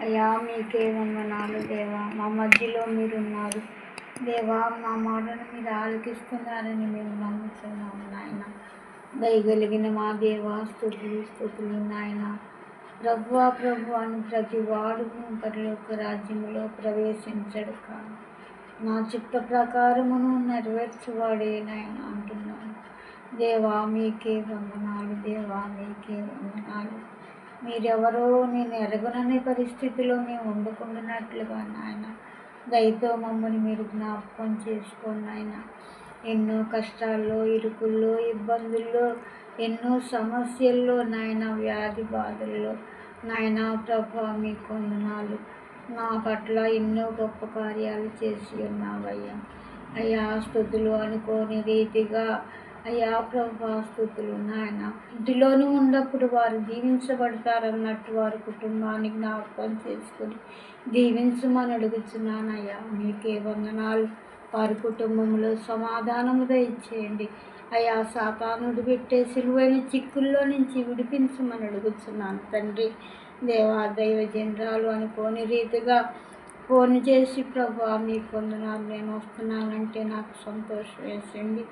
అయ్యా మీకే వందనాలు దేవా. మా మధ్యలో మీరున్నారు. దేవా మా మాటను మీరు ఆలకిస్తున్నారని మేము నమ్ముతున్నాము నాయన. దయగలిగిన మా దేవా స్థుతులు స్థుతులు నాయన. ప్రభు ప్రభు అని ప్రతి వాడు పరలోక రాజ్యంలో ప్రవేశించడు కాదు. నా చిత్త ప్రకారమును నెరవేర్చువాడే నాయన అంటున్నాను. దేవా మీకే వందనాలు దేవా మీకే వందనాలు. మీరెవరో నేను ఎరగననే పరిస్థితిలో మేము వండుకుంటున్నట్లుగా నాయన. దయతో మమ్మల్ని మీరు జ్ఞాపకం చేసుకోండి ఆయన ఎన్నో కష్టాల్లో ఇరుకుల్లో ఇబ్బందుల్లో ఎన్నో సమస్యల్లో నాయన వ్యాధి బాధల్లో నాయన ప్రభా మీ కొందనాలు నా పట్ల ఎన్నో గొప్ప కార్యాలు చేసి ఉన్నావయ్యా. అయ్యా స్థుతులు అనుకోని రీతిగా అయ్యా ప్రభా స్థుతులు నాయన. ఇంటిలోనూ ఉన్నప్పుడు వారు దీవించబడతారన్నట్టు వారి కుటుంబాన్ని జ్ఞాపకం చేసుకుని దీవించమని అడుగుతున్నానయ్యా మీకే వందనాలు. వారి కుటుంబంలో సమాధానము దయచేయండి. అయ్యా సాతానుడు పెట్టే సిలువైన చిక్కుల్లో నుంచి విడిపించమని అడుగుతున్నాను తండ్రి. దేవా దైవ జనరాలు అనుకోని రీతిగా ఫోన్ చేసి ప్రభా మీ పొందనాలు నేను వస్తున్నానంటే నాకు సంతోషం వేసింది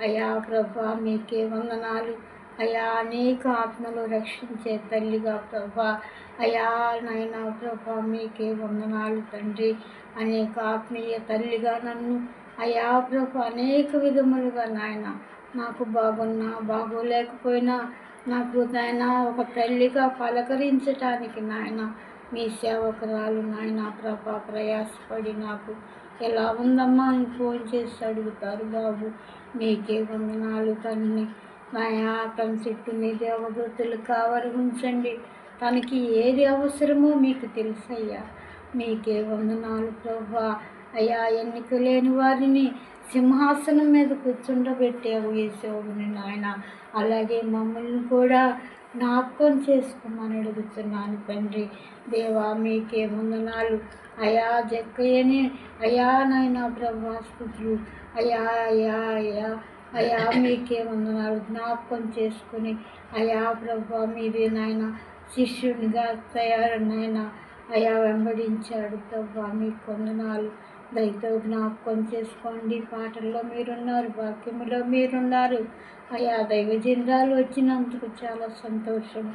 అయ్యా ప్రభా మీకే వందనాలు. అయ్యా అనేక ఆత్మలు రక్షించే తల్లిగా ప్రభా. అయ్యా నాయనా ప్రభా మీకే వందనాలు తండ్రి. అనేక ఆత్మీయ తల్లిగా నన్ను. అయ్యా ప్రభా అనేక విధములుగా నాయన నాకు బాగున్నా బాగోలేకపోయినా నాకు నాయన ఒక తల్లిగా పలకరించటానికి నాయన మీ సేవకురాలు నాయన ప్రభా ప్రయాసపడి నాకు ఎలా ఉందమ్మా? అని ఫోన్ చేసి అడుగుతారు బాబు. మీకే వందనాలు తండ్రి నాయా తన చుట్టూ మీ దేవదూతలు కావలి ఉంచండి తనకి ఏది అవసరమో మీకు తెలుసయ్యా. మీకే వందనాలు ప్రభా అయ్యా ఎన్నిక లేని వారిని సింహాసనం మీద కూర్చుండబెట్టావు యేసోగుని నాయన. అలాగే మమ్మల్ని కూడా జ్ఞాపకం చేసుకోమని అడుగుతున్నాను తండ్రి. దేవా మీకే వందనాలు. అయా జక్కయ్యని అయా నాయన ప్రభాస్తుతులు అయా అయా అయా అయా మీకే వందనాలు. జ్ఞాపకం చేసుకుని అయా ప్రభా మీరే నాయన శిష్యునిగా తయారు నాయన అయా వెంబడించాడు ప్రభు మీకు వందనాలు. దయతో జ్ఞాపకం చేసుకోండి. పాటల్లో మీరున్నారు వాక్యములో మీరున్నారు. అయా దైవజనరాలు వచ్చినందుకు చాలా సంతోషం.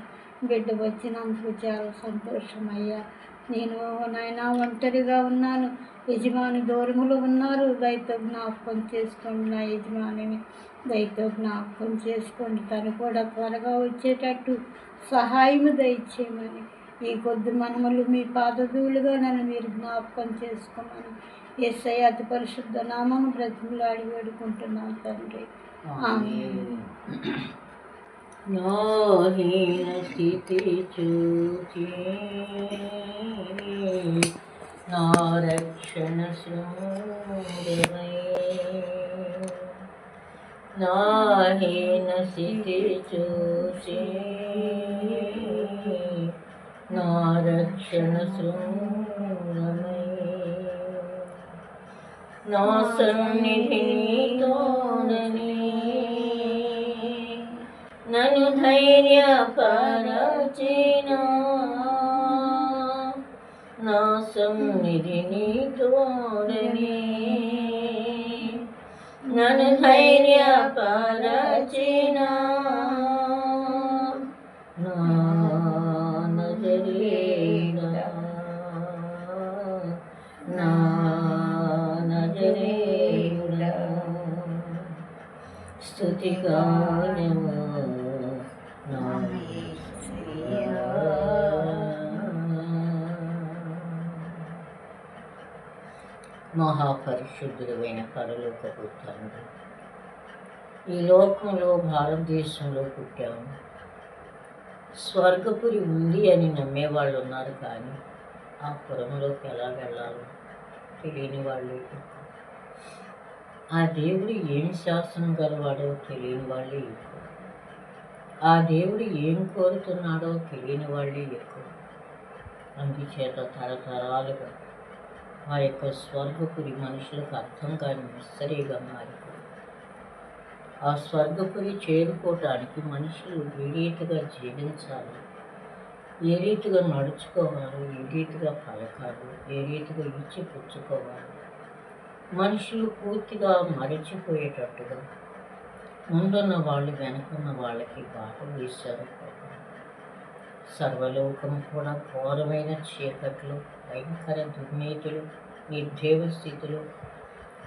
బిడ్డ వచ్చినందుకు చాలా సంతోషం అయ్యా. నేను నాయన ఒంటరిగా ఉన్నాను. యజమాని దూరములో ఉన్నారు. దయతో జ్ఞాపకం చేసుకోండి నా యజమానిని. దయతో జ్ఞాపకం చేసుకోండి. తను కూడా త్వరగా వచ్చేటట్టు సహాయము దయచేయమని. ఈ కొద్ది మనములు మీ పాదధూలుగా నన్ను మీరు జ్ఞాపకం చేసుకోమని. ఎస్ఐ అతి పరిశుద్ధ నామం బ్రతిమలాడి వేడుకుంటున్నాను తండ్రి. ఆమేన్. నోహీన స్థితి చూచి నా రక్షణ శృంగమై నాహీన స్థితి చూచి నా రక్షణ శృంగమై నా సన్నిధి తోడని అతను ధైర్య పరచిన నా సన్నిధిని తోడని నన్ను ధైర్యపరచిన నా నజరేయుడా, మహాపరిశుద్ధుడైన పరలోక తండ్రి ఈ లోకంలో భారతదేశంలో పుట్టాము స్వర్గపురి ఉంది అని నమ్మేవాళ్ళు ఉన్నారు కానీ ఆ పురంలోకి ఎలా వెళ్ళాలో తెలియని వాళ్ళు. ఎక్కువ. ఆ దేవుడు ఏం శాసనం గలవాడో తెలియని వాళ్ళే ఎక్కువ. ఆ దేవుడు ఏం కోరుతున్నాడో తెలియని వాళ్ళే ఎక్కువ. అందుచేత తరతరాలుగా ఆ యొక్క స్వర్గపురి మనుషులకు అర్థం కాని మిస్టరీగా మారిపోయింది ఆ స్వర్గపురి చేరుకోవటానికి మనుషులు విడీతగా జీవించాలి? ఏ రీతిగా నడుచుకోవాలి? ఏ రీతిగా పలకాలి? ఏ రీతిగా ఇచ్చి పుచ్చుకోవాలి? మనుషులు పూర్తిగా మరచిపోయేటట్టుగా ముందున్న వాళ్ళు వెనుకున్న వాళ్ళకి బాట వేశారు. సర్వలోకం కూడా ఘోరమైన చీకట్లు భయంకర దుర్నీతులు నిర్దేవ స్థితులు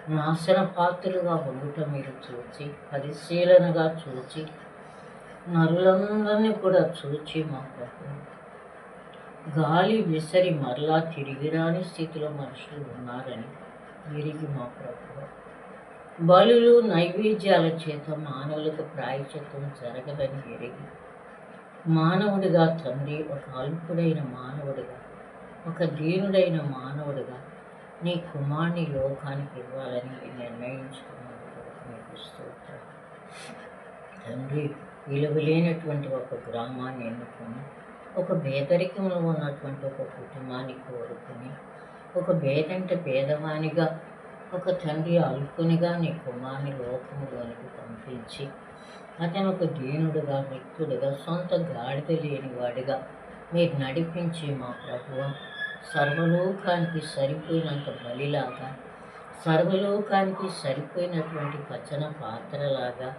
నాశన పాత్రలుగా మీరు చూచి పరిశీలనగా చూచి నరులందరినీ కూడా చూచి మా గాలి విసరి మరలా తిరిగి రాని స్థితిలో మనుషులు ఉన్నారని విరిగి మా ప్రభు. బలులు నైవేద్యాల చేత మానవులకు ప్రాయచిత్తం జరగదని ఎరిగి మానవుడిగా తండ్రి ఒక అల్పుడైన మానవుడిగా ఒక దీనుడైన మానవుడిగా నీ కుమార్ని లోకానికి ఇవ్వాలని నిర్ణయించుకున్నాను మీకు స్తోత్రం. తండ్రి విలువలేనటువంటి ఒక గ్రామాన్ని ఎన్నుకొని ఒక పేదరికంలో ఉన్నటువంటి ఒక కుటుంబాన్ని కోరుకుని ఒక పేదంటే పేదవానిగా ఒక తండ్రి అల్పునిగా నీ కుమార్ని లోకంలోనికి పంపించి అతను ఒక దీనుడుగా వ్యక్తుడుగా సొంత గాడిద లేని వాడిగా మీరు నడిపించి మా ప్రభువ సర్వలోకానికి సరిపోయినంత బలిలాగా సర్వలోకానికి సరిపోయినటువంటి పచ్చన పాత్రలాగా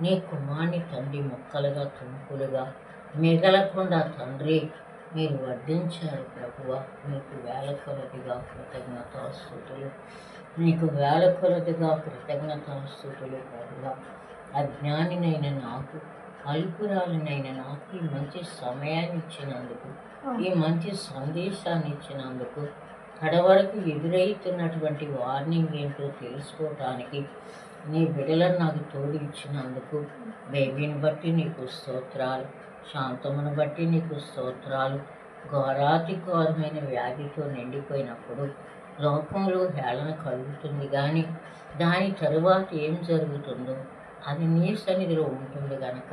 నీ కుమార్ని తండ్రి మొక్కలుగా తుంపులుగా మిగలకుండా తండ్రి మీరు వడ్డించారు ప్రభువ. మీకు వేల కొలదిగా కృతజ్ఞతాస్థుతులు మీకు వేల కొలదిగా కృతజ్ఞతాస్థుతులు ప్రభువ. అజ్ఞానినైన నాకు అల్పురాలినైన నాకు ఈ మంచి సమయాన్ని ఇచ్చినందుకు ఈ మంచి సందేశాన్ని ఇచ్చినందుకు కడవరకు ఎదురవుతున్నటువంటి వార్నింగ్ ఏంటో తెలుసుకోవటానికి నీ బిడ్డలను నాకు తోడు ఇచ్చినందుకు బేబీని బట్టి నీకు స్తోత్రాలు శాంతమును బట్టి నీకు స్తోత్రాలు. ఘోరాతి ఘోరమైన వ్యాధితో నిండిపోయినప్పుడు లోకంలో హేళన కలుగుతుంది కానీ దాని తరువాత ఏం జరుగుతుందో అది నీ సన్నిధిలో ఉంటుంది కనుక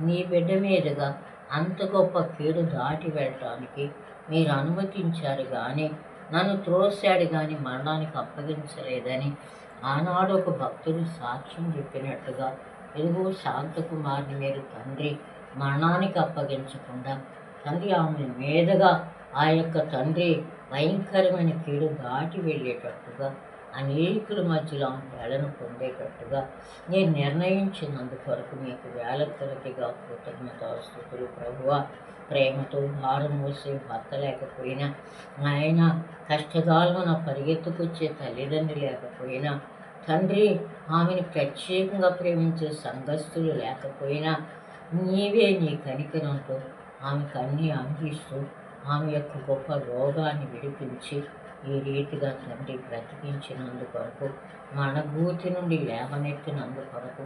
నీ బిడ్డ మీదుగా అంత గొప్ప కీడు దాటి వెళ్ళటానికి మీరు అనుమతించారు కానీ నన్ను త్రోసాడు కానీ మరణానికి అప్పగించలేదని ఆనాడు ఒక భక్తుడు సాక్ష్యం చెప్పినట్టుగా ఎదుగు శాంతకుమార్ని మీరు తండ్రి మరణానికి అప్పగించకుండా తండ్రి ఆమె మీదుగా ఆ యొక్క తండ్రి భయంకరమైన కీడు దాటి వెళ్ళేటట్టుగా అనేకుల మధ్యలో వేళను పొందేటట్టుగా నేను నిర్ణయించినందుకొరకు మీకు వేల కొలతిగా కృతజ్ఞతాస్తుతులు. ప్రభువ ప్రేమతో భారం మోసే భర్త లేకపోయినా ఆయన కష్టకాలమున పరిగెత్తుకొచ్చే తల్లిదండ్రి లేకపోయినా తండ్రి ఆమెను ప్రత్యేకంగా ప్రేమించే సంఘస్థులు లేకపోయినా నీవే నీ కనికరంతో ఆమెకు అన్నీ అందిస్తూ ఆమె యొక్క గొప్ప రోగాన్ని విడిపించి ఈ రీతిగా తండ్రి బ్రతికించినందుకొరకు మనభూతి నుండి లేవనెత్తినందుకొరకు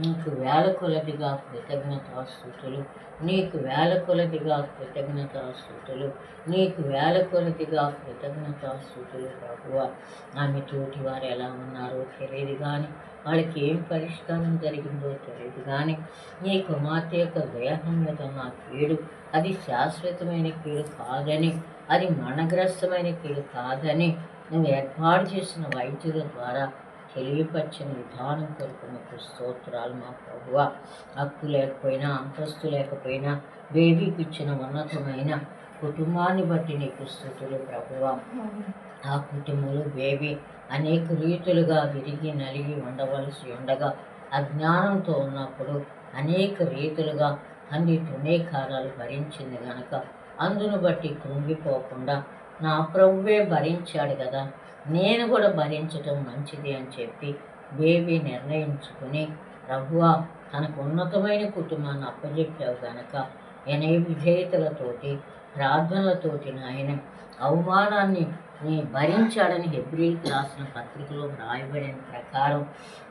నీకు వేల కొలదిగా కృతజ్ఞతాస్థుతులు నీకు వేల కొలదిగా కృతజ్ఞతాస్థుతులు నీకు వేల కొలదిగా కృతజ్ఞతాస్థుతులు ప్రభువ. ఆమె తోటి వారు ఎలా ఉన్నారో? తెలియదు కానీ వాళ్ళకి ఏం పరిష్కారం జరిగిందో తెలియదు కానీ నీ కుమార్తె యొక్క దేహం మీద ఉన్న కీడు అది శాశ్వతమైన కీడు కాదని అది మరణగ్రస్తమైన కీడు కాదని నువ్వు ఏర్పాటు చేసిన వైద్యుల ద్వారా తెలియపరిచిన విధానం కొరకు మీకు స్తోత్రాలు మా ప్రభువ. హక్కు లేకపోయినా అంతస్తు లేకపోయినా బేబీకి ఇచ్చిన ఉన్నతమైన కుటుంబాన్ని బట్టి నీకు స్థుతులు ప్రభువ. ఆ కుటుంబంలో బేబీ అనేక రీతులుగా విరిగి నలిగి ఉండవలసి ఉండగా అజ్ఞానంతో ఉన్నప్పుడు అనేక రీతులుగా అన్ని తుణేకారాలు భరించింది గనక అందును బట్టి కృంగిపోకుండా నా ప్రభువే భరించాడు కదా నేను కూడా భరించటం మంచిది అని చెప్పి బేబీ నిర్ణయించుకుని ప్రభువా తనకు ఉన్నతమైన కుటుంబాన్ని అప్పజెప్పావు గనక ఎనే విధేయతలతోటి ప్రార్థనలతోటి నాయన అవమానాన్ని నీ భరించాడని హెబ్రిల్కి రాసిన పత్రికలో రాయబడిన ప్రకారం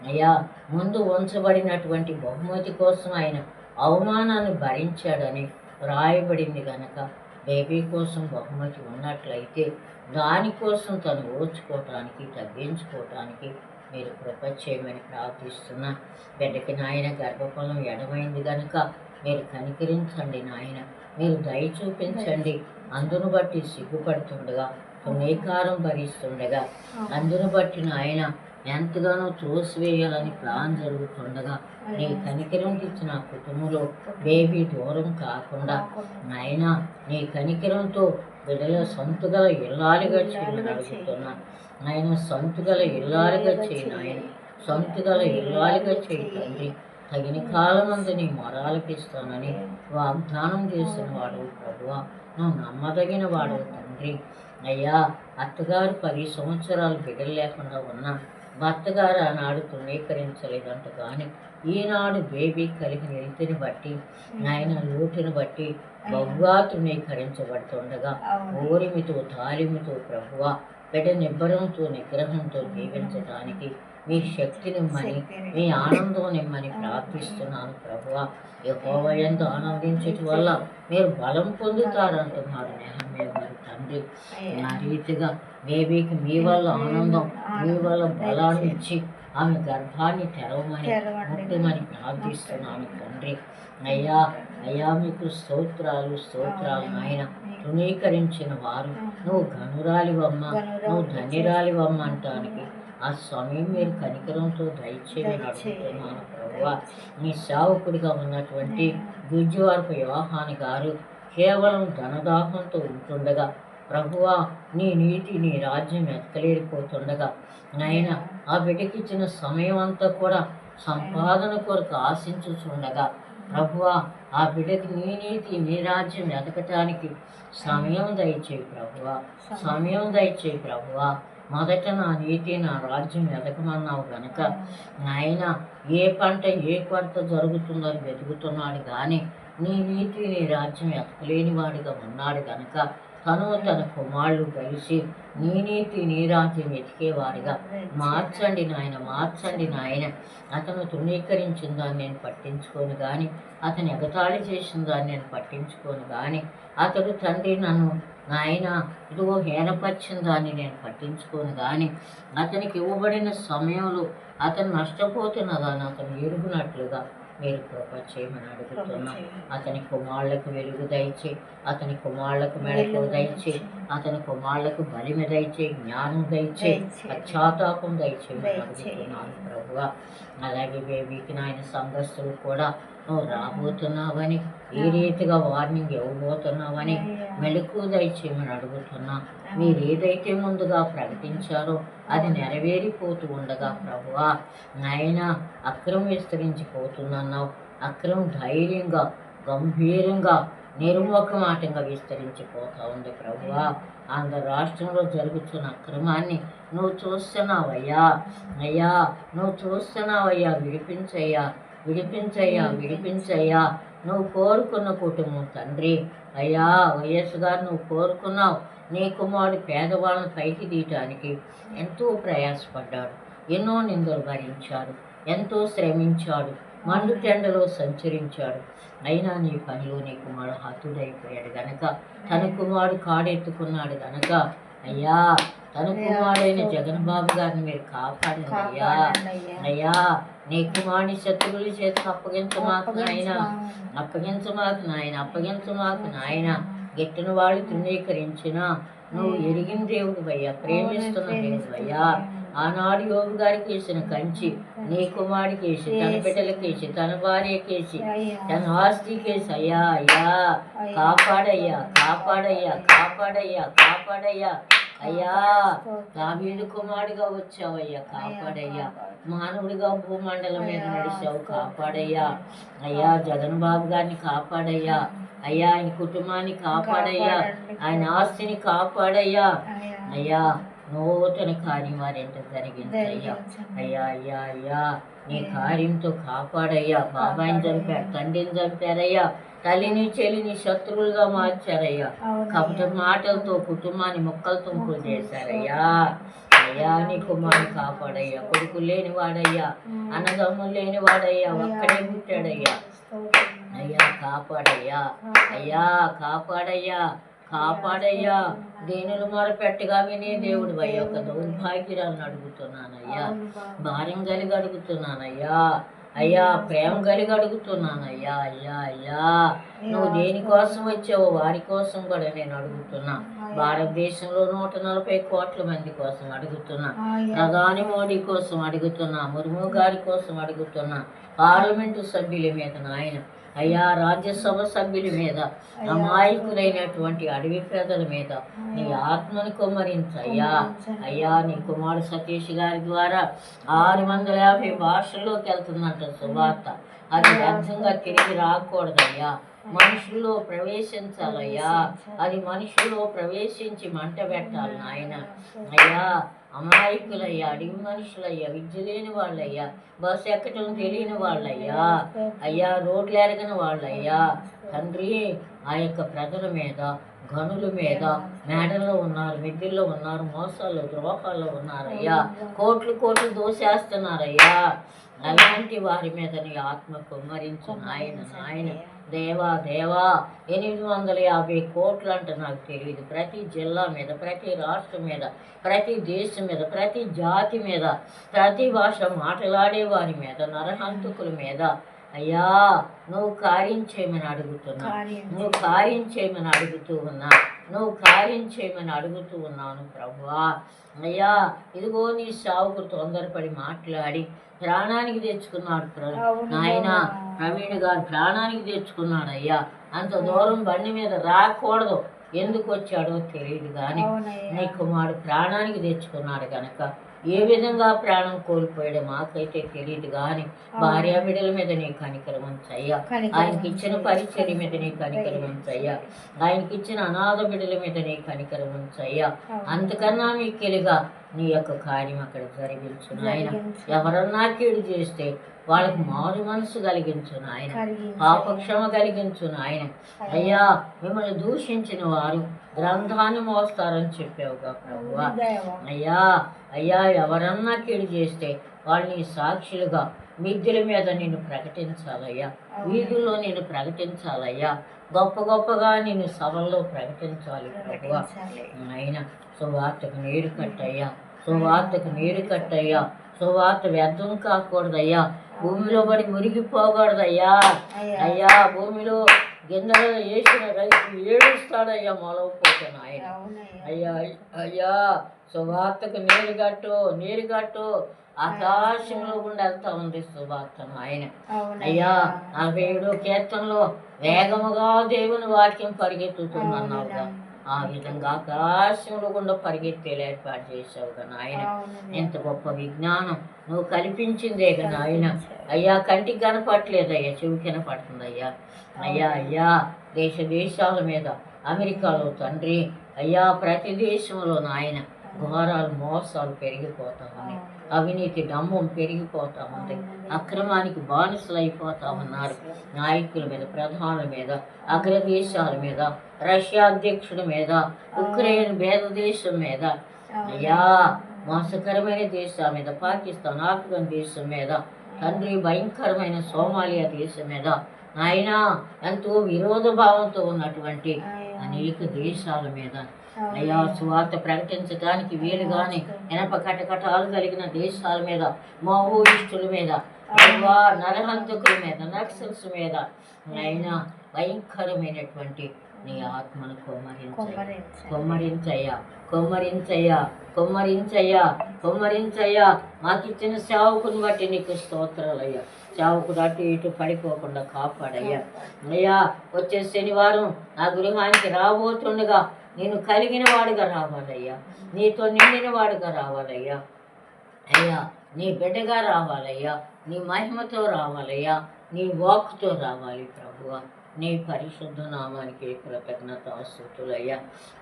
అయ్యా ముందు ఉంచబడినటువంటి బహుమతి కోసం ఆయన అవమానాన్ని భరించాడని రాయబడింది గనక బేబీ కోసం బహుమతి ఉన్నట్లయితే దానికోసం తను ఓర్చుకోవటానికి తగ్గించుకోవటానికి మీరు కృప చేయమని ప్రార్థిస్తున్నా. బిడ్డకి నాయన గర్భఫలం ఎడమైంది గనుక మీరు కనికరించండి నాయన. మీరు దయ చూపించండి. అందును బట్టి సిగ్గుపడుతుండగా పుణ్యకారం భరిస్తుండగా. అందును బట్టి నాయన ఎంతగానో త్రోసివేయాలని ప్లాన్ జరుగుతుండగా నీ కనికరంకి ఇచ్చిన ఆ కుటుంబంలో బేబీ దూరం కాకుండా నాయన నీ కనికరంతో బిడ్డల సొంతగల ఇల్లాలుగా చేయమని అడుగుతున్నా. నాయన సొంతగల ఇల్లాలుగా చేయి నాయన. సొంతగల ఇల్లాలుగా చేయి తండ్రి. తగిన కాలమందు నీ మొరాలకిస్తానని వాగ్దానం చేసిన వాడు ప్రభువా. నువ్వు నమ్మదగిన వాడు తండ్రి. అయ్యా అత్తగారు పది సంవత్సరాలు బిడ్డలు లేకుండా ఉన్నా భర్తగారు ఆనాడు తృణీకరించలేదంట కానీ ఈనాడు బేబీ కలిగిన ఎలుతుని బట్టి నాయన లోటుని బట్టి బహుగా తృణీకరించబడుతుండగా ఓరిమితో తాలిమితో ప్రభువ నిబ్బరంతో నిగ్రహంతో జీవించడానికి మీ శక్తిని ఇమ్మని మీ ఆనందం నిమ్మని ప్రార్థిస్తున్నాను ప్రభువ. యహోవయంతో ఆనందించటం వల్ల మీరు బలం పొందుతారంటున్నారు నేహమ్య గారు తండ్రి. ఆ రీతిగా బేబీకి మీ వల్ల ఆనందం మీ వల్ల బలాన్ని ఇచ్చి ఆమె గర్భాన్ని తెరవమని ముట్టమని ప్రార్థిస్తున్నాను తండ్రి. అయ్యా అయ్యా మీకు స్తోత్రాలు స్తోత్రాలు నాయన. తృణీకరించిన వారు. నువ్వు గనురాలివమ్మ నువ్వు ధన్యురాలివమ్మ అంటానికి ఆ సమయం మీరు కనికరంతో దయచేయమని అడుగుతున్నాను ప్రభువా. నీ సేవకుడిగా ఉన్నటువంటి గుజ్జువారపు యోహాని గారు కేవలం ధనదాహంతో ఉంటుండగా ప్రభువా నీ నీతి నీ రాజ్యం ఎక్కలేడిపోతుండగా నాయన ఆ బిడ్డకిచ్చిన సమయం అంతా కూడా సంపాదన కొరకు ఆశించుచుండగా. ప్రభువా ఆ బిడ్డకి నీ నీతి నీ రాజ్యం ఎదగటానికి సమయం దయచేయి ప్రభువా. సమయం దయచేయి ప్రభువా. మొదట నా నీతి నా రాజ్యం ఎదగమన్నావు గనక. నాయన ఏ పంట ఏ కొరత జరుగుతుందని వెతుకుతున్నాడు కానీ నీ నీతి నీ రాజ్యం ఎతకలేని వాడిగా ఉన్నాడు గనక. తను తన కుమారుడు కలిసి నీ నీతి నీ రాజ్యం మార్చండి నాయన మార్చండి నాయన. అతను తృణీకరించిన దాన్ని నేను పట్టించుకోను కానీ అతను ఎగతాళి చేసిన దాన్ని నేను పట్టించుకోను కానీ అతడు తండ్రి నన్ను నాయన ఇదిగో హేనపరిచిన దాన్ని నేను పట్టించుకోను కానీ అతనికి ఇవ్వబడిన సమయంలో అతను నష్టపోతున్న దాన్ని అతను ఎరుగునట్లుగా మీరు కృప చేయమని అడుగుతున్నాం. అతని కుమారులకు వెలుగు దయచే అతని కుమారులకు మెడకు దయచే అతని కుమారులకు బలిమి దయచే జ్ఞానం దయచే పశ్చాత్తాపం దయచేయమని అడుగుతున్నాను ప్రభువా. అలాగే బేబీకి నాయన సంఘస్థులు కూడా నువ్వు రాబోతున్నావని ఈ రీతిగా వార్నింగ్ ఇవ్వబోతున్నావని మెలకు దయచేయమని అడుగుతున్నా. మీరు ఏదైతే ముందుగా ప్రకటించారో అది నెరవేరిపోతూ ఉండగా ప్రభువా నాయన అక్రమం విస్తరించిపోతుందన్నావు. అక్రమం ధైర్యంగా గంభీరంగా నిర్ముఖమాటంగా విస్తరించిపోతా ఉంది ప్రభువా. ఆంధ్ర రాష్ట్రంలో జరుగుతున్న అక్రమాన్ని నువ్వు చూస్తున్నావయ్యా. అయ్యా నువ్వు చూస్తున్నావయ్యా. విడిపించయ్యా విడిపించయ్యా విడిపించయ్యా. నువ్వు కోరుకున్న కుటుంబం తండ్రి. అయ్యా వైఎస్ గారు నువ్వు కోరుకున్నావు. నీ కుమారుడు పేదవాళ్ళని పైకి తీయటానికి ఎంతో ప్రయాసపడ్డాడు. ఎన్నో నిందలు భరించాడు. ఎంతో శ్రమించాడు. మండు టెండలో సంచరించాడు. అయినా నీ పనిలో నీ కుమారుడు హతుడైపోయాడు గనక. తన కుమారుడు కాడెత్తుకున్నాడు గనక. అయ్యా తన కుమారుడైన జగన్ బాబు గారిని మీరు కాపాడండి అయ్యా. అయ్యా నీ కుమారుని శత్రువుల చేతికి అప్పగించమాకు నాయన. అప్పగించమాకు నాయన అప్పగించమాకు నాయన. గిట్టిన వాళ్ళు తృణీకరించిన నువ్వు ఎరిగిన దేవుడు అయ్యా ప్రేమిస్తున్న దేవుడు అయ్యా ఆనాడు యోగు గారికి వేసిన కంచి నీ కుమారుడికి వేసి తన బిడ్డలకి వేసి తన భార్యకి వేసి తన ఆస్తికి వేసి అయ్యా. అయ్యా. కాపాడయ్యా కాపాడయ్యా కాపాడయ్యా కాపాడయ్యా. అయ్యా దావీదు కుమారుడిగా వచ్చావయ్యా కాపాడయ్యా. మానవుడిగా భూమండలం మీద నడిచావు కాపాడయ్యా. అయ్యా జగన్ బాబు గారిని కాపాడయ్యా. అయ్యా ఆయన కుటుంబాన్ని కాపాడయ్యా. ఆయన ఆస్తిని కాపాడయ్యా. అయ్యా. నూతన కార్యం వారెంత జరిగిందయ్యా అయ్యా అయ్యా అయ్యా నీ కార్యంతో కాపాడయ్యా. బాబాయిని చంపారు తండ్రిని చంపారయ్యా. తల్లిని చెల్లిని శత్రువులుగా మార్చారయ్యా. కపట మాటలతో కుటుంబాన్ని మొక్కలు తుంపులు చేశారయ్యా. అయ్యా నీ కుమారుని కాపాడయ్యా. కొడుకు లేని వాడయ్యా అన్నదమ్ములు లేని వాడయ్యా ఒక్కడే పుట్టాడయ్యా. అయ్యా కాపాడయ్యా. అయ్యా కాపాడయ్యా. కాపాడయ్యా. దేనిని మొరపెట్టగా వినే దేవుడు అయ్యా ఒక దౌర్భాగ్యురాలను అడుగుతున్నానయ్యా. భార్యం కలిగి అడుగుతున్నానయ్యా. అయ్యా ప్రేమ కలిగి అడుగుతున్నాను. అయ్యా అయ్యా అయ్యా. నువ్వు దేనికోసం వచ్చావో వారి కోసం కూడా నేను అడుగుతున్నా. భారతదేశంలో నూట నలభై కోట్ల మంది కోసం అడుగుతున్నా. ప్రధాని మోడీ కోసం అడుగుతున్నా. ముర్ము గారి కోసం అడుగుతున్నా. పార్లమెంటు సభ్యుల మీద నాయన అయ్యా రాజ్యసభ సభ్యుల మీద అమాయకులైనటువంటి అడవి ప్రజల మీద నీ ఆత్మను కుమ్మరించయ్యా అయ్యా. నీ కుమారుడు సతీష్ గారి ద్వారా ఆరు వందల యాభై భాషల్లోకి వెళ్తుందంట సువార్త. అది వ్యర్థంగా తిరిగి రాకూడదయ్యా. మనుషుల్లో ప్రవేశించాలయ్యా. అది మనుషుల్లో ప్రవేశించి మంట పెట్టాలి నాయన. అయ్యా అమాయకులయ్యా అడిగి మనుషులయ్యా విద్య లేని వాళ్ళయ్యా బస్సు ఎక్కటం తెలియని వాళ్ళయ్యా అయ్యా రోడ్లు ఎరగని వాళ్ళయ్యా. తండ్రి ఆ యొక్క ప్రజల మీద గనుల మీద మేడల్లో ఉన్నారు మిద్దిల్లో ఉన్నారు మోసాల్లో ద్రోహాల్లో ఉన్నారయ్యా. కోట్లు కోట్లు దోసేస్తున్నారయ్యా. అలాంటి వారి మీద నీ ఆత్మ కుమ్మరించు నాయన నాయన. దేవా దేవా ఎనిమిది వందల యాభై కోట్లు అంటే నాకు తెలియదు. ప్రతి జిల్లా మీద ప్రతి రాష్ట్రం మీద ప్రతి దేశం మీద ప్రతి జాతి మీద ప్రతి భాష మాట్లాడే వారి మీద నరహంతకుల మీద అయ్యా నువ్వు కార్యం చేయమని అడుగుతున్నా. నువ్వు కార్యం చేయమని అడుగుతూ ఉన్నా. నువ్వు కార్యం చేయమని అడుగుతూ ఉన్నాను ప్రభువా అయ్యా ఇదిగో నీ సావుకు తొందరపడి మాట్లాడి ప్రాణానికి తెచ్చుకున్నాడు నాయన ప్రవీణ్ గారు ప్రాణానికి తెచ్చుకున్నాడు అయ్యా అంత దూరం బండి మీద రాకూడదు. ఎందుకు వచ్చాడో తెలియదు కానీ నీ కుమారుడు ప్రాణానికి తెచ్చుకున్నాడు కనుక ఏ విధంగా ప్రాణం కోల్పోయాడో మాకైతే తెలియదు కానీ భార్య బిడ్డల మీద నీ కనికరం ఉంచయ్యా. ఆయనకి ఇచ్చిన పరిచర్య మీద నీ కనికరం ఉంచయ్యా. ఆయనకి ఇచ్చిన అనాథ బిడ్డల మీద నీ కనికరం ఉంచయ్యా. అంతకన్నా మీకెలుగా? నీ యొక్క కార్యం అక్కడ జరిగించు నాయన ఎవరన్నా కీడు చేస్తే వాళ్ళకి మారు మనసు కలిగించు నాయన పాపక్షమ కలిగించు నాయన అయ్యా. మిమ్మల్ని దూషించిన వారు గ్రంథాన్ని మోస్తారని చెప్పావుగా ప్రభువా. అయ్యా అయ్యా ఎవరన్నా కీడు చేస్తే వాళ్ళని సాక్షులుగా మిద్దెల మీద నిన్ను ప్రకటించాలయ్యా. వీధుల్లో నేను ప్రకటించాలయ్యా. గొప్ప గొప్పగా నేను సభల్లో ప్రకటించాలి ప్రభువా. ఆయన సువార్తకు నీరు కట్టయ్యా. సువార్తకు నీరు కట్టయ్యా. సువార్త వ్యర్థం కాకూడదయ్యా. భూమిలో పడి మురిగిపోకూడదయ్యా. అయ్యా. భూమిలో గింజలు వేసిన రైతు ఏడుస్తాడయ్యా మొలవపోతే నాయన. అయ్యా అయ్యా సువార్తకు నీరు కట్టు నీరు కట్టు. ఆకాశంలో గుండా వెళ్తా ఉంది సువార్త ఆయన. అయ్యా నలభై ఏడో కీర్తనలో వేగముగా దేవుని వాక్యం పరిగెత్తుతుందన్నావుగా ఆ విధంగా ఆకాశంలో గుండా పరిగెత్తేలా ఏర్పాటు చేసావు కదా నాయన. ఎంత గొప్ప విజ్ఞానం. నువ్వు కల్పించిందే కదా నాయన. అయ్యా కంటికి కనపట్లేదు అయ్యా చెవి కనపడుతుంది అయ్యా. అయ్యా అయ్యా దేశ దేశాల మీద అమెరికాలో తండ్రి. అయ్యా ప్రతి దేశంలో నాయన ఘోరాలు మోసాలు పెరిగిపోతా ఉన్నాయి అవినీతి డమ్మం పెరిగిపోతా ఉంది అక్రమానికి బానిసలు అయిపోతా ఉన్నారు నాయకుల మీద ప్రధానుల మీద అగ్రదేశాల మీద రష్యా అధ్యక్షుడి మీద ఉక్రెయిన్ భేద దేశం మీద అయ్యా మోసకరమైన దేశాల మీద పాకిస్తాన్ ఆఫ్ఘన్ దేశం మీద తండ్రి భయంకరమైన సోమాలియా దేశం మీద. నాయన ఎంతో విరోధ భావంతో ఉన్నటువంటి అనేక దేశాల మీద అయ్యా సువార్త ప్రకటించడానికి వీలు కాని ఎనప కటకటాలు కలిగిన దేశాల మీద మావోయిస్టుల మీద నరహంతకుల మీద నక్సల్స్ మీద అయినా భయంకరమైనటువంటి నీ ఆత్మను కొమ్మరించాయి కొమ్మరించయ్యా కొమ్మరించయ్యా కొమ్మరించయ్యా కొమ్మరించయ్యా. మాకిచ్చిన సేవకుని బట్టి నీకు స్తోత్రాలయ్యా. సేవకుడు అటు ఇటు పడిపోకుండా కాపాడయ్యా. అయ్యా వచ్చే శనివారం నా గృహానికి రాబోతుండగా నేను కలిగిన వాడుగా రావాలయ్యా. నీతో నిండిన వాడుగా రావాలయ్యా. అయ్యా నీ బిడ్డగా రావాలయ్యా. నీ మహిమతో రావాలయ్యా. నీ వాక్తో రావాలి ప్రభువా. నీ పరిశుద్ధ నామానికి కృతజ్ఞత స్థుతులయ్యా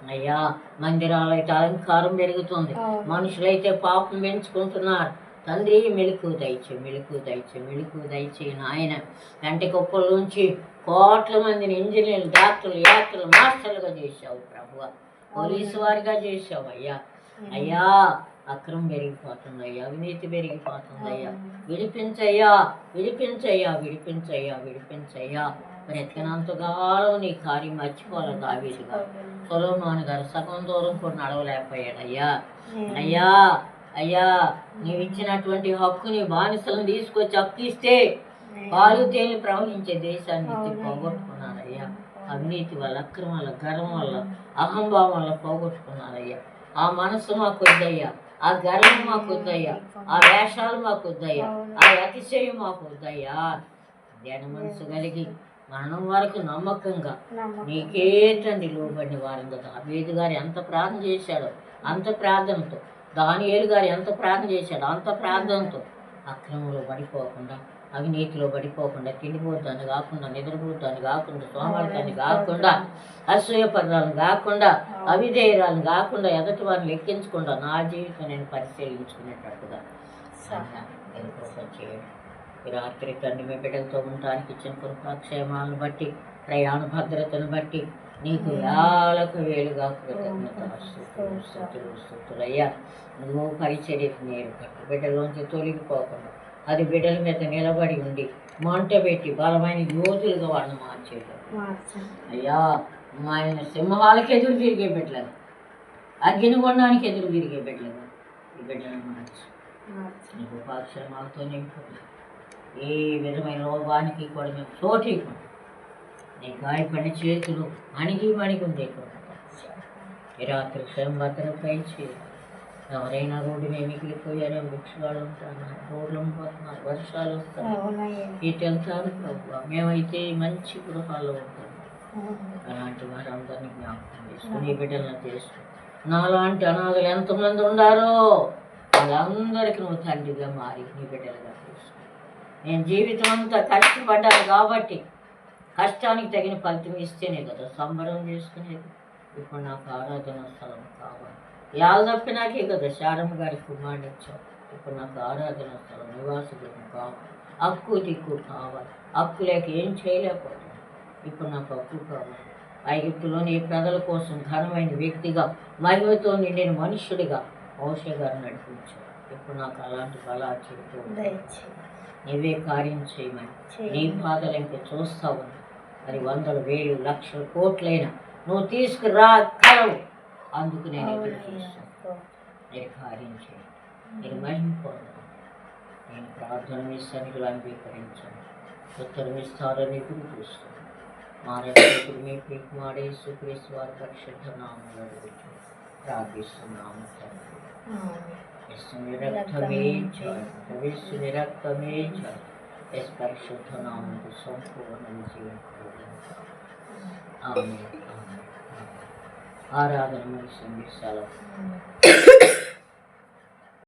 అయ్యా మందిరాలైతే అలంకారం పెరుగుతుంది. మనుషులైతే పాపం పెంచుకుంటున్నారు. తండ్రి మెలకు దయచే మెలకు దయచే మెలకు దయచే నాయన. కంటి కుప్పల్లోంచి కోట్ల మందిని ఇంజనీర్లు డాక్టర్లు యాక్టర్లు మాస్టర్లుగా చేశావు ప్రభువ. పోలీసు వారిగా చేశావు అయ్యా అయ్యా అక్రమం పెరిగిపోతుంది అయ్యా అవినీతి పెరిగిపోతుంది అయ్యా విడిపించయ్యా విడిపించయ్యా విడిపించయ్యా విడిపించయ్యా. బ్రతికినంతకాలం నీ కార్యం మర్చిపోవాలి దావీదు గారు సొలోమాన్ గారు సగం దూరం కూడా నడవలేకపోయాడు అయ్యా అయ్యా నీవు ఇచ్చినటువంటి హక్కుని బానిసలను తీసుకొచ్చి ఇస్తే పాలు తేలి ప్రవహించే దేశాన్ని పోగొట్టుకున్నారయ్యా. అవినీతి వల్ల అక్రమం వల్ల గర్వం వల్ల అహంభావం వల్ల పోగొట్టుకున్నారయ్యా. ఆ మనసు మాకు వద్దయ్యా ఆ గర్వం మాకు వద్దయ్యా ఆ వేషాలు మాకు వద్దయ్యా ఆ అతిశయం మాకు వద్దయ్యా ధ్యాన మనసు కలిగి మరణం వరకు నమ్మకంగా నీకే తండ్రి లోబడిన వారం కదా అబేదు గారు ఎంత ప్రార్థన చేశాడో అంత ప్రార్థనతో దానియేలు గారు ఎంత ప్రార్థన చేశాడో అంత ప్రార్థనతో అక్రమంలో పడిపోకుండా అవినీతిలో పడిపోకుండా తిండిపోతాను కాకుండా నిద్రపోతాను కాకుండా సోమరితాన్ని కాకుండా అసూయపడాలను కాకుండా అవిధేయరాలను కాకుండా ఎదటి వారిని లెక్కించకుండా నా జీవితం నేను పరిశీలించుకునేటట్టుగా. చేయండి. రాత్రి తండ్రి మీ బిడ్డలతో ఉండడానికి ఇచ్చిన కృపాక్షేమాలను బట్టి ప్రయాణ భద్రతను బట్టి నీకు వేలకు వేలుగా కృతజ్ఞత స్తుతులు, స్తుతులు, స్తుతులు. అయ్యా నువ్వు పరిచర్యకు నీరు కట్టు. బిడ్డలోంచి తొలగిపోకుండా అది బిడ్డల మీద నిలబడి ఉండి మంట పెట్టి బలమైన యోధులుగా వాళ్ళని మార్చేయడం అయ్యా మా ఆయన సింహాలకు ఎదురు తిరిగే బిడ్డలు. అగ్నిగొండానికి ఎదురు తిరిగే బిడ్డలు. ఈ బిడ్డలను మార్చు. నీకు ఉపాక్షరమాలతో నింపు. ఏ విధమైన లోపానికి కూడా మేము చోటు ఇవ్వకుండా నీ గాయపడిన చేతులు అణిగి మణిగి ఉంది ఈ రాత్రి భద్రపై ఎవరైనా రోడ్డు మీద మిగిలిపోయారో వృక్షాలు ఉంటున్నారు రోడ్లు పోతున్నారు వర్షాలు వస్తున్నాయి ఇటు వెళ్తారు ప్రభు మేమైతే మంచి గృహాల్లో ఉంటాం. అలాంటి వారందరినీ జ్ఞాపకం చేసుకుని బిడ్డలను తెలుసు నాలాంటి అనాథలు ఎంతమంది ఉండారో వాళ్ళందరికీ నువ్వు తండ్రిగా మారి నీ బిడ్డలుగా నేను జీవితం అంతా కష్టపడ్డాను కాబట్టి కష్టానికి తగిన ఫలితం ఇస్తేనే కదా సంబరం చేసుకునేది. ఇప్పుడు నాకు ఆరాధన స్థలం కావాలి. యాలు తప్పినాకే కదా శారమ్మ గారికి కుమారుడు ఇచ్చావు. ఇప్పుడు నాకు ఆరాధన స్థలం నివాస గృహం కావాలి. హక్కు దిక్కు కావాలి. హక్కు లేక ఏం చేయలేకపోతున్నాను. ఇప్పుడు నాకు హక్కు కావాలి. ఐగుప్తులోని ప్రజల కోసం ఘనమైన వ్యక్తిగా మహిమతో నిండిన మనుష్యుడిగా మోష గారు నడిపించావు ఇప్పుడు నాకు అలాంటి బలా చెప్తూ నీవే కార్యం చేయమని. నీ బాధలు ఇంకా చూస్తావు? మరి వందల వేలు లక్షల కోట్లైనా. నువ్వు తీసుకురా కలవు. అందుకు నేను ఎదురు చూస్తాను నేను కార్యం చేయి నేను మహిమ పొందాను నేను ప్రార్థన మీ సన్నిధిలో అంగీకరించాను ఉత్తరం ఇస్తారని ఎదురు చూస్తాను మా రక్షకుడు మీ పీకు మాడే సుక్రీస్తు వారి పరిశుద్ధ నామంలో అడుగుచు ప్రార్థిస్తున్నాము తండ్రి. యేసుని రక్తమే చాలు యేసుని రక్తమే చాలు యేసు పరిశుద్ధ నామముకు సంపూర్ణ విజయం కలుగును. ఆమేన్. ఆమేన్. ఆమేన్. ఆరాధన ముగిసింది సెలవు